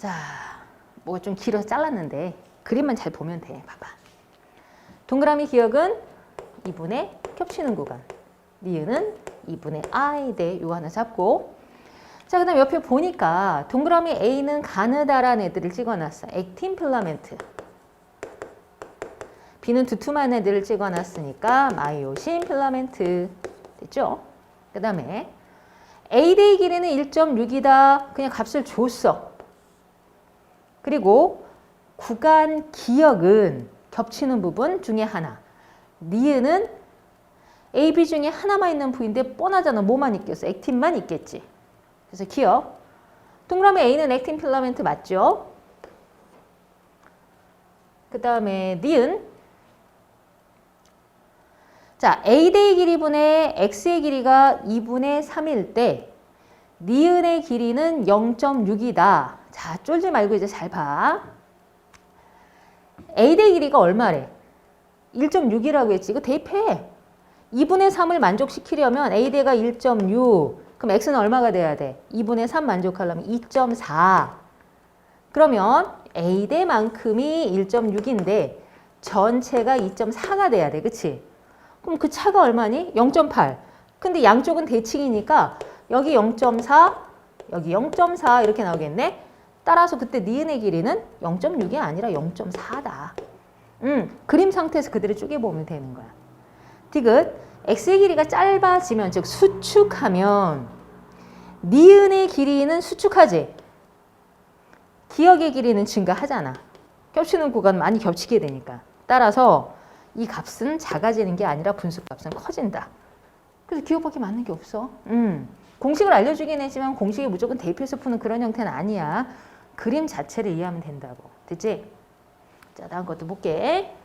자, 뭐가 좀 길어서 잘랐는데 그림만 잘 보면 돼. 봐봐. 동그라미 기억은 2분의 겹치는 구간. 니은은 2분의 i 대 요 하나 잡고 자, 그 다음 옆에 보니까 동그라미 A는 가느다란 애들을 찍어놨어. 액틴 필라멘트. B는 두툼한 애들을 찍어놨으니까 마이오신 필라멘트. 됐죠? 그 다음에 A 대의 길이는 1.6이다. 그냥 값을 줬어. 그리고 구간 기억은 겹치는 부분 중에 하나. 니은은 A, B 중에 하나만 있는 부위인데 뻔하잖아. 뭐만 있겠어? 액틴만 있겠지. 그래서 기억. 동그라미 A는 액틴 필라멘트 맞죠? 그 다음에 니은. 자, A 대의 길이분의 X의 길이가 2분의 3일 때 니은의 길이는 0.6이다. 자, 쫄지 말고 이제 잘 봐. A 대의 길이가 얼마래? 1.6이라고 했지. 이거 대입해. 2분의 3을 만족시키려면 A 대가 1.6. 그럼 X는 얼마가 돼야 돼? 2분의 3 만족하려면 2.4. 그러면 A 대만큼이 1.6인데 전체가 2.4가 돼야 돼. 그치? 그럼 그 차가 얼마니? 0.8. 근데 양쪽은 대칭이니까 여기 0.4, 여기 0.4 이렇게 나오겠네. 따라서 그때 니은의 길이는 0.6이 아니라 0.4다. 음, 그림 상태에서 그대로 쪼개보면 되는 거야. 디귿, x의 길이가 짧아지면 즉 수축하면 니은의 길이는 수축하지. 기억의 길이는 증가하잖아. 겹치는 구간 많이 겹치게 되니까. 따라서 이 값은 작아지는 게 아니라 분수값은 커진다. 그래서 기억밖에 맞는 게 없어. 음. 공식을 알려주긴 했지만 공식에 무조건 대입해서 푸는 그런 형태는 아니야. 그림 자체를 이해하면 된다고. 됐지? 자, 다음 것도 볼게.